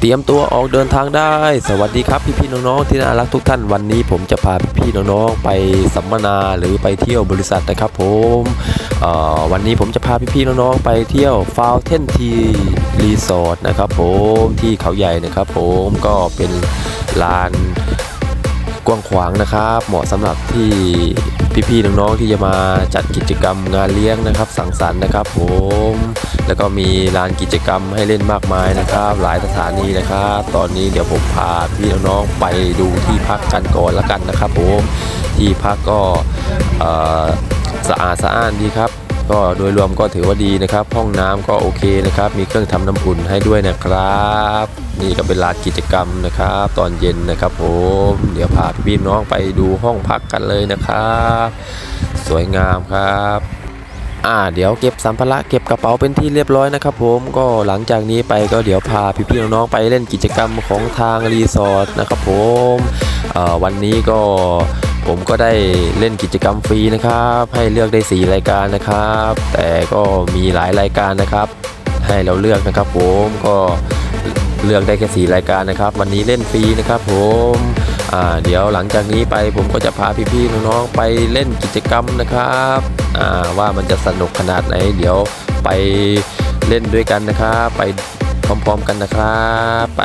เตรียมตัวออกเดินทางได้ สวัสดีครับพี่พี่ๆน้องๆที่น่ารักทุกท่านวันนี้ ผมจะพาพี่พี่ๆน้องๆไปสัมมนาหรือไปเที่ยวบริษัทนะครับผมวันนี้ผมจะพาพี่พี่ๆน้องๆไปเที่ยวฟาวเทนทีรีสอร์ทนะครับผมที่เขาใหญ่นะครับผมก็เป็นลาน กว้างขวางนะครับ เหมาะสำหรับที่พี่ๆน้องๆที่จะมาจัดกิจกรรมงานเลี้ยงนะครับ สังสรรค์นะครับ ผม แล้วก็มีลานกิจกรรมให้เล่นมากมายนะครับ หลายสถานีนะครับ ตอนนี้เดี๋ยวผมพาพี่น้องๆไปดูที่พักกันก่อนละกันนะครับ ผมที่พักก็สะอาดสะอ้านดีครับ ก็โดยรวมก็ถือว่าดีนะครับ ห้องน้ำก็โอเคนะครับ มีเครื่องทำน้ำอุ่นให้ด้วยนะครับ นี่ก็เป็นลานกิจกรรมนะครับ ตอนเย็นนะครับผมเดี๋ยวพาพี่ๆน้องไปดูห้องพักกันเลยนะครับ สวยงามครับอ่าเดี๋ยวเก็บสัมภาระเก็บกระเป๋าเป็นที่เรียบร้อยนะครับผมก็หลังจากนี้ไปก็เดี๋ยวพาพี่ๆน้องๆไปเล่นกิจกรรมของทางรีสอร์ทนะครับผมวันนี้ก็ ผมก็ได้เล่นกิจกรรมฟรีนะครับ ให้เลือกได้ 4 รายการนะครับ แต่ก็มีหลายรายการนะครับ ให้เราเลือกนะครับ ผมก็เลือกได้แค่4รายการนะครับ วันนี้เล่นฟรีนะครับ ผมอ่าเดี๋ยวหลังจากนี้ไปผมก็จะพาพี่ๆน้องๆไปเล่นกิจกรรมนะครับอ่าว่ามันจะสนุกขนาดไหน เดี๋ยวไปเล่นด้วยกันนะครับ ไปพร้อมๆกันนะครับไป